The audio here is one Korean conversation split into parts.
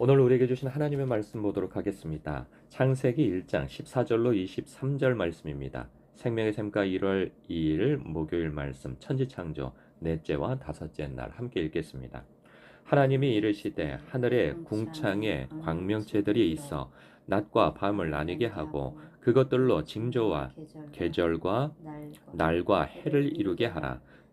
오늘 우리에게 주신 하나님의 말씀 보도록 하겠습니다. 창세기 1장 14절로 23절 말씀입니다. 생명의 샘가 1월 2일 목요일 말씀 천지창조 넷째와 다섯째 날 함께 읽겠습니다. 하나님이 이르시되 하늘에 궁창에 광명체들이 있어 낮과 밤을 나뉘게 하고 그것들로 징조와 계절과 날과 해를 이루게 하라.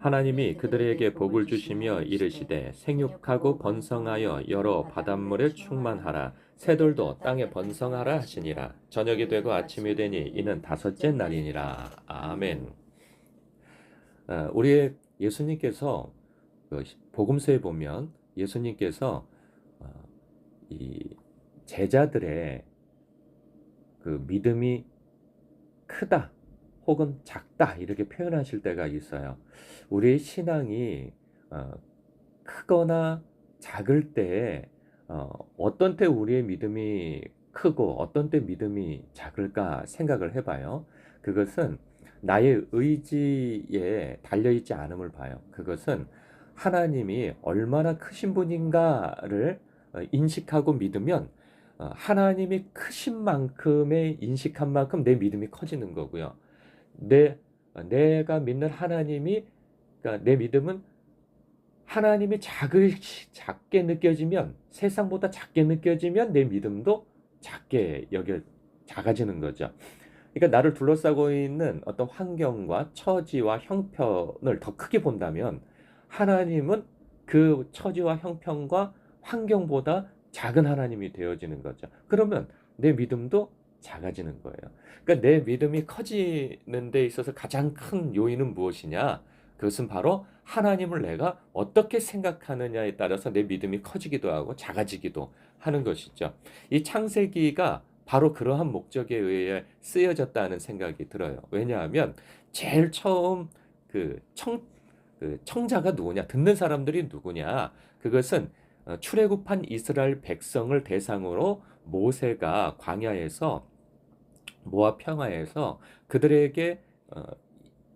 하나님이 그들에게 복을 주시며 이르시되 생육하고 번성하여 여러 바닷물에 충만하라. 새들도 땅에 번성하라 하시니라. 저녁이 되고 아침이 되니 이는 다섯째 날이니라. 아멘. 아, 우리 예수님께서 그 복음서에 보면 예수님께서 어, 이 제자들의 그 믿음이 크다 혹은 작다 이렇게 표현하실 때가 있어요. 우리의 신앙이 어, 크거나 작을 때 어, 어떤 때 우리의 믿음이 크고 어떤 때 믿음이 작을까 생각을 해봐요. 그것은 나의 의지에 달려있지 않음을 봐요. 그것은 하나님이 얼마나 크신 분인가를 어, 인식하고 믿으면 어, 하나님이 크신 만큼의 인식한 만큼 내 믿음이 커지는 거고요. 내 내가 믿는 하나님이 그러니까 내 믿음은 하나님이 작을 작게 느껴지면 세상보다 작게 느껴지면 내 믿음도 작게 여겨 작아지는 거죠. 그러니까 나를 둘러싸고 있는 어떤 환경과 처지와 형편을 더 크게 본다면 하나님은 그 처지와 형편과 환경보다 작은 하나님이 되어지는 거죠. 그러면 내 믿음도 작아지는 거예요. 그러니까 내 믿음이 커지는 데 있어서 가장 큰 요인은 무엇이냐? 그것은 바로 하나님을 내가 어떻게 생각하느냐에 따라서 내 믿음이 커지기도 하고 작아지기도 하는 것이죠. 이 창세기가 바로 그러한 목적에 의해 쓰여졌다는 생각이 들어요. 왜냐하면 제일 처음 그 청, 그 청자가 누구냐, 듣는 사람들이 누구냐, 그것은 어, 출애굽한 이스라엘 백성을 대상으로 모세가 광야에서 모압 평화에서 그들에게 어,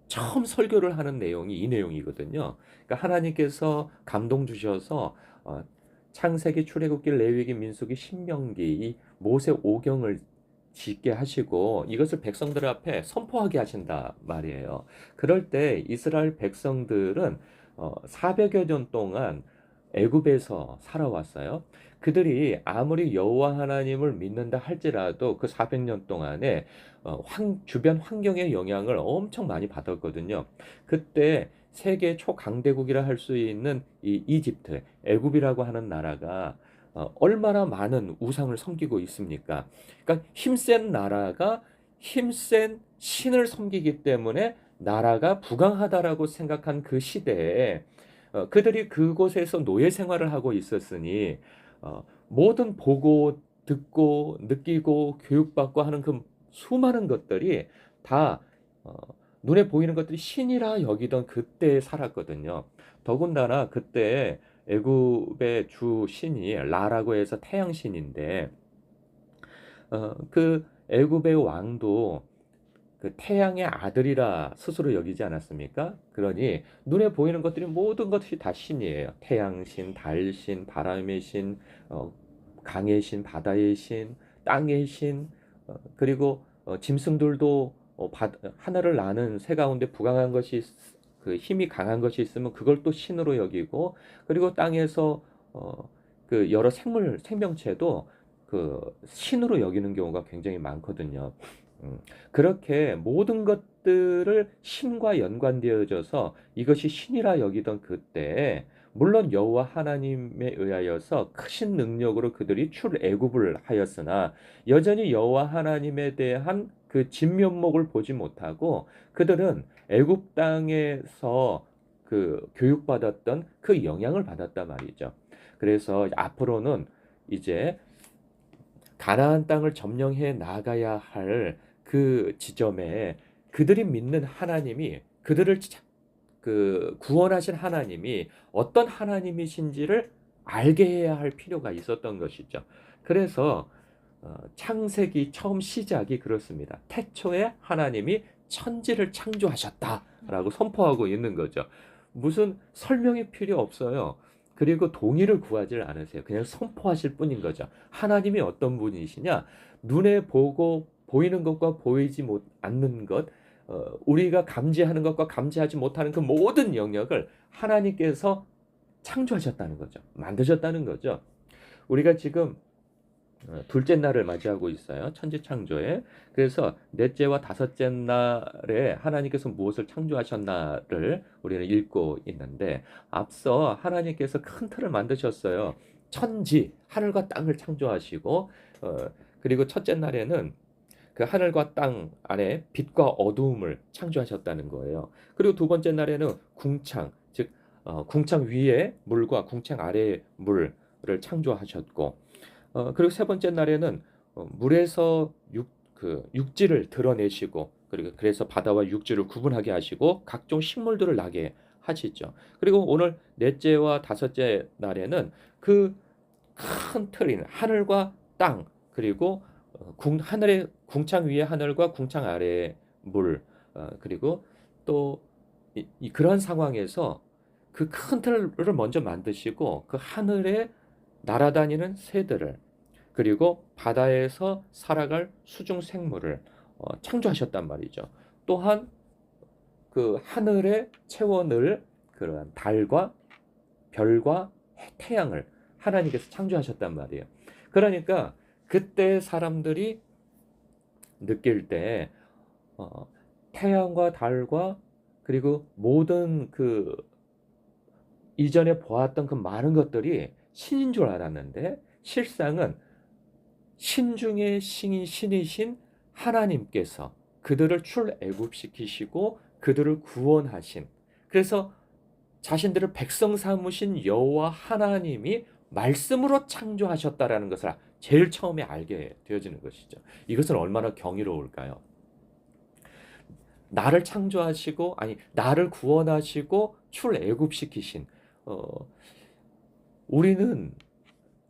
처음 설교를 하는 내용이 이 내용이거든요. 그러니까 하나님께서 감동 주셔서 어, 창세기, 출애굽기, 레위기, 민수기, 신명기 이 모세 오경을 짓게 하시고 이것을 백성들 앞에 선포하게 하신다 말이에요. 그럴 때 이스라엘 백성들은 어, 400여 년 동안 애굽에서 살아왔어요. 그들이 아무리 여호와 하나님을 믿는다 할지라도 그 400년 동안에 어, 환, 주변 환경의 영향을 엄청 많이 받았거든요. 그때 세계 초강대국이라 할 수 있는 이 이집트, 애굽이라고 하는 나라가 어, 얼마나 많은 우상을 섬기고 있습니까? 그러니까 힘센 나라가 힘센 신을 섬기기 때문에 나라가 부강하다라고 생각한 그 시대에 어, 그들이 그곳에서 노예 생활을 하고 있었으니 어, 모든 보고 듣고 느끼고 교육받고 하는 그 수많은 것들이 다 어, 눈에 보이는 것들이 신이라 여기던 그때에 살았거든요. 더군다나 그때 애굽의 주 신이 라라고 해서 태양 신인데 어, 그 애굽의 왕도 그 태양의 아들이라 스스로 여기지 않았습니까? 그러니 눈에 보이는 것들이 모든 것이 다 신이에요. 태양신, 달신, 바람의 신, 어, 강의 신, 바다의 신, 땅의 신, 어, 그리고 어, 짐승들도 어, 바, 하늘을 나는 새 가운데 부강한 것이 그 힘이 강한 것이 있으면 그걸 또 신으로 여기고 그리고 땅에서 어, 그 여러 생물 생명체도 그 신으로 여기는 경우가 굉장히 많거든요. 음, 그렇게 모든 것들을 신과 연관되어져서 이것이 신이라 여기던 그때 물론 여호와 하나님에 의하여서 크신 능력으로 그들이 출애굽을 하였으나 여전히 여호와 하나님에 대한 그 진면목을 보지 못하고 그들은 애굽 땅에서 그 교육받았던 그 영향을 받았단 말이죠. 그래서 앞으로는 이제 가나안 땅을 점령해 나가야 할 그 지점에 그들이 믿는 하나님이 그들을 차- 그 구원하신 하나님이 어떤 하나님이신지를 알게 해야 할 필요가 있었던 것이죠. 그래서 어, 창세기 처음 시작이 그렇습니다. 태초에 하나님이 천지를 창조하셨다라고 선포하고 있는 거죠. 무슨 설명이 필요 없어요. 그리고 동의를 구하지 않으세요. 그냥 선포하실 뿐인 거죠. 하나님이 어떤 분이시냐? 눈에 보고 보이는 것과 보이지 못 않는 것, 어, 우리가 감지하는 것과 감지하지 못하는 그 모든 영역을 하나님께서 창조하셨다는 거죠. 만드셨다는 거죠. 우리가 지금 어, 둘째 날을 맞이하고 있어요. 천지 창조에. 그래서 넷째와 다섯째 날에 하나님께서 무엇을 창조하셨나를 우리는 읽고 있는데 앞서 하나님께서 큰 틀을 만드셨어요. 천지, 하늘과 땅을 창조하시고 어, 그리고 첫째 날에는 그 하늘과 땅 안에 빛과 어두움을 창조하셨다는 거예요. 그리고 두 번째 날에는 궁창, 즉 어, 궁창 위에 물과 궁창 아래의 물을 창조하셨고 어, 그리고 세 번째 날에는 어, 물에서 육, 그 육지를 드러내시고 그리고 그래서 바다와 육지를 구분하게 하시고 각종 식물들을 나게 하시죠. 그리고 오늘 넷째와 다섯째 날에는 그 큰 틀인 하늘과 땅 그리고 어, 궁 하늘의 궁창 위에 하늘과 궁창 아래의 물 어, 그리고 또 이, 이 그러한 상황에서 그 큰 틀을 먼저 만드시고 그 하늘에 날아다니는 새들을 그리고 바다에서 살아갈 수중 생물을 어, 창조하셨단 말이죠. 또한 그 하늘에 채워넣을 그러한 달과 별과 해- 태양을 하나님께서 창조하셨단 말이에요. 그러니까 그때 사람들이 느낄 때 어, 태양과 달과 그리고 모든 그 이전에 보았던 그 많은 것들이 신인 줄 알았는데 실상은 신 중에 신인 신이신 하나님께서 그들을 출애굽시키시고 그들을 구원하신. 그래서 자신들을 백성 삼으신 여호와 하나님이 말씀으로 창조하셨다라는 것을 제일 처음에 알게 되어지는 것이죠. 이것은 얼마나 경이로울까요? 나를 창조하시고 아니 나를 구원하시고 출애굽시키신 어, 우리는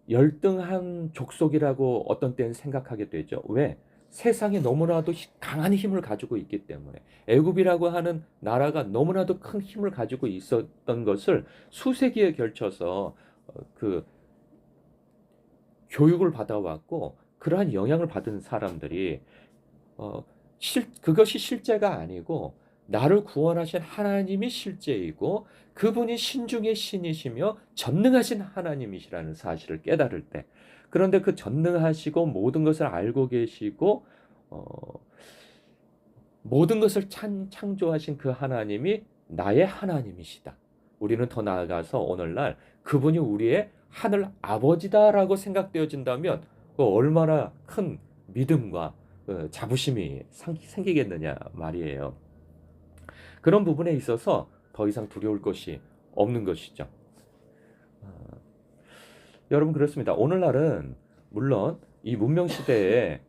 열등한 족속이라고 어떤 때는 생각하게 되죠. 왜? 세상에 너무나도 히- 강한 힘을 가지고 있기 때문에 애굽이라고 하는 나라가 너무나도 큰 힘을 가지고 있었던 것을 수세기에 걸쳐서 어, 그 교육을 받아왔고 그러한 영향을 받은 사람들이 어, 실, 그것이 실제가 아니고 나를 구원하신 하나님이 실제이고 그분이 신중의 신이시며 전능하신 하나님이시라는 사실을 깨달을 때 그런데 그 전능하시고 모든 것을 알고 계시고 어, 모든 것을 찬, 창조하신 그 하나님이 나의 하나님이시다. 우리는 더 나아가서 오늘날 그분이 우리의 하늘 아버지다라고 생각되어진다면 그 얼마나 큰 믿음과 어, 자부심이 상- 생기겠느냐 말이에요. 그런 부분에 있어서 더 이상 두려울 것이 없는 것이죠. 어, 여러분 그렇습니다. 오늘날은 물론 이 문명 시대에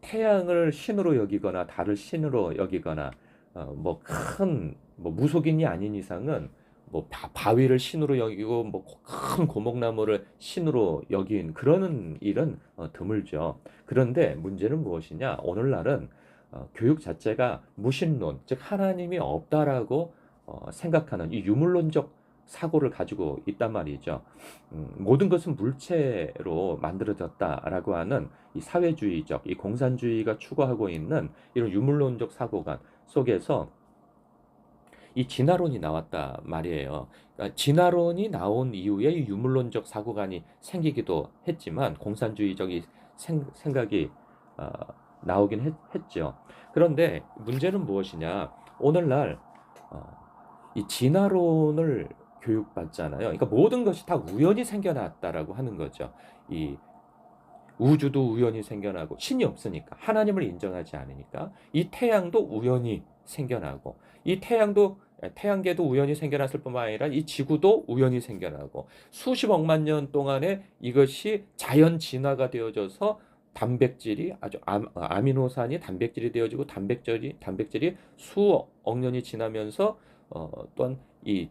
태양을 신으로 여기거나 달을 신으로 여기거나 어, 뭐큰 뭐 무속인이 아닌 이상은 뭐 바, 바위를 신으로 여기고 뭐 큰 고목나무를 신으로 여긴 그러는 일은 어, 드물죠. 그런데 문제는 무엇이냐? 오늘날은 어, 교육 자체가 무신론, 즉 하나님이 없다라고 어, 생각하는 이 유물론적 사고를 가지고 있단 말이죠. 음, 모든 것은 물체로 만들어졌다라고 하는 이 사회주의적, 이 공산주의가 추구하고 있는 이런 유물론적 사고관 속에서 이 진화론이 나왔다 말이에요. 그러니까 진화론이 나온 이후에 이 유물론적 사고관이 생기기도 했지만 공산주의적 이 생, 생각이 어, 나오긴 했, 했죠. 그런데 문제는 무엇이냐? 오늘날 어, 이 진화론을 교육받잖아요. 그러니까 모든 것이 다 우연히 생겨났다라고 하는 거죠. 이 우주도 우연히 생겨나고 신이 없으니까 하나님을 인정하지 않으니까 이 태양도 우연히 생겨나고 이 태양도 태양계도 우연히 생겨났을 뿐만 아니라 이 지구도 우연히 생겨나고 수십억만 년 동안에 이것이 자연 진화가 되어져서 단백질이 아주 아, 아미노산이 단백질이 되어지고 단백질이 단백질이 수억 년이 지나면서 어, 또한 이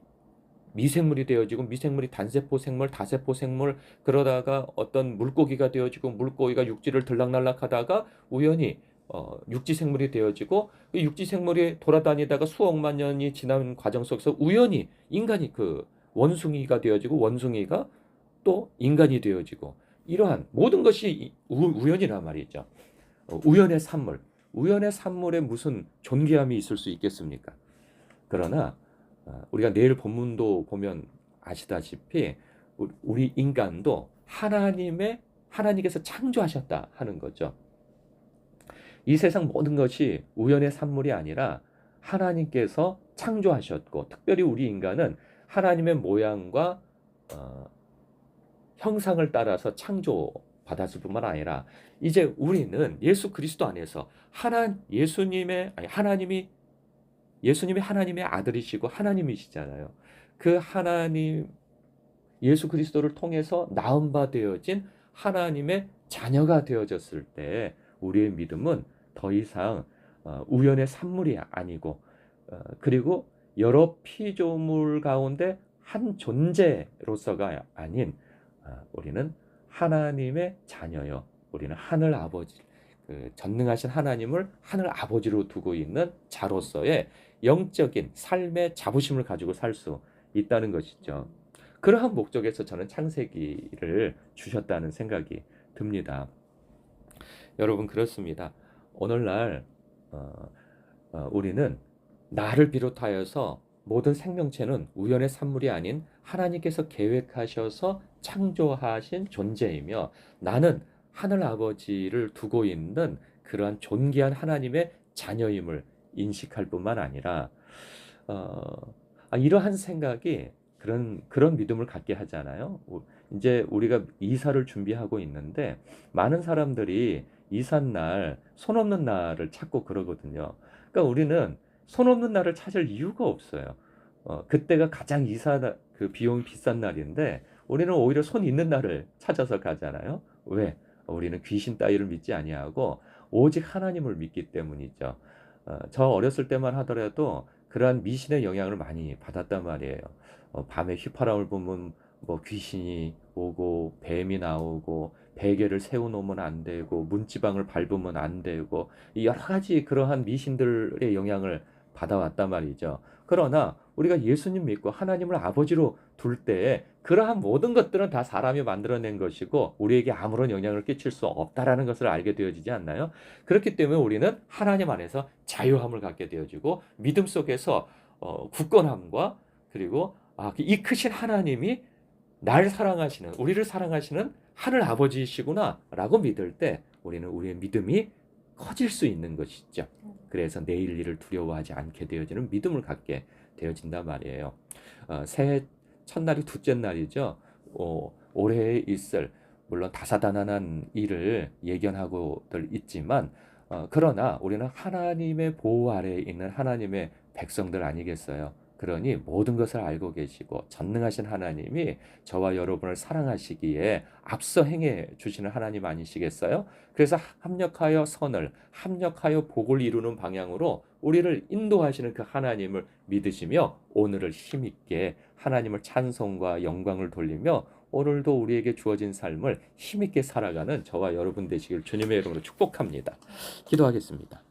미생물이 되어지고 미생물이 단세포 생물, 다세포 생물 그러다가 어떤 물고기가 되어지고 물고기가 육지를 들락날락하다가 우연히 어, 육지 생물이 되어지고 그 육지 생물이 돌아다니다가 수억만 년이 지난 과정 속에서 우연히 인간이 그 원숭이가 되어지고 원숭이가 또 인간이 되어지고 이러한 모든 것이 우, 우연이란 말이죠. 어, 우연의 산물, 우연의 산물에 무슨 존귀함이 있을 수 있겠습니까? 그러나 어, 우리가 내일 본문도 보면 아시다시피 우리- 우리 인간도 하나님의 하나님께서 창조하셨다 하는 거죠. 이 세상 모든 것이 우연의 산물이 아니라 하나님께서 창조하셨고 특별히 우리 인간은 하나님의 모양과 어, 형상을 따라서 창조받았을 뿐만 아니라 이제 우리는 예수 그리스도 안에서 하나 예수님의 아니 하나님이 예수님이 하나님의 아들이시고 하나님이시잖아요. 그 하나님 예수 그리스도를 통해서 나음 바 되어진 하나님의 자녀가 되어졌을 때 우리의 믿음은 더 이상 어, 우연의 산물이 아니고 어, 그리고 여러 피조물 가운데 한 존재로서가 아닌 어, 우리는 하나님의 자녀요. 우리는 하늘 아버지 그 전능하신 하나님을 하늘 아버지로 두고 있는 자로서의 영적인 삶의 자부심을 가지고 살 수 있다는 것이죠. 그러한 목적에서 저는 창세기를 주셨다는 생각이 듭니다. 여러분 그렇습니다. 오늘날 어, 어, 우리는 나를 비롯하여서 모든 생명체는 우연의 산물이 아닌 하나님께서 계획하셔서 창조하신 존재이며 나는 하늘 아버지를 두고 있는 그러한 존귀한 하나님의 자녀임을 인식할 뿐만 아니라 어, 아, 이러한 생각이 그런 그런 믿음을 갖게 하잖아요. 우- 이제 우리가 이사를 준비하고 있는데 많은 사람들이 이삿날 손 없는 날을 찾고 그러거든요. 그러니까 우리는 손 없는 날을 찾을 이유가 없어요. 어, 그때가 가장 이사 그 비용이 비싼 날인데 우리는 오히려 손 있는 날을 찾아서 가잖아요. 왜? 우리는 귀신 따위를 믿지 아니하고 오직 하나님을 믿기 때문이죠. 어, 저 어렸을 때만 하더라도 그러한 미신의 영향을 많이 받았단 말이에요. 어, 밤에 휘파람을 보면 뭐 귀신이 오고 뱀이 나오고 베개를 세워놓으면 안 되고 문지방을 밟으면 안 되고 이 여러 가지 그러한 미신들의 영향을 받아왔단 말이죠. 그러나 우리가 예수님 믿고 하나님을 아버지로 둘 때에 그러한 모든 것들은 다 사람이 만들어낸 것이고 우리에게 아무런 영향을 끼칠 수 없다라는 것을 알게 되어지지 않나요? 그렇기 때문에 우리는 하나님 안에서 자유함을 갖게 되어지고 믿음 속에서 어, 굳건함과 그리고 아, 이 크신 하나님이 날 사랑하시는 우리를 사랑하시는 하늘 아버지이시구나라고 믿을 때 우리는 우리의 믿음이 커질 수 있는 것이죠. 그래서 내일 일을 두려워하지 않게 되어지는 믿음을 갖게 되어진단 말이에요. 어, 새해 첫날이 둘째 날이죠. 어, 올해에 있을 물론 다사다난한 일을 예견하고들 있지만 어, 그러나 우리는 하나님의 보호 아래에 있는 하나님의 백성들 아니겠어요. 그러니 모든 것을 알고 계시고 전능하신 하나님이 저와 여러분을 사랑하시기에 앞서 행해 주시는 하나님 아니시겠어요? 그래서 합력하여 선을, 합력하여 복을 이루는 방향으로 우리를 인도하시는 그 하나님을 믿으시며 오늘을 힘있게 하나님을 찬송과 영광을 돌리며 오늘도 우리에게 주어진 삶을 힘있게 살아가는 저와 여러분 되시길 주님의 이름으로 축복합니다. 기도하겠습니다.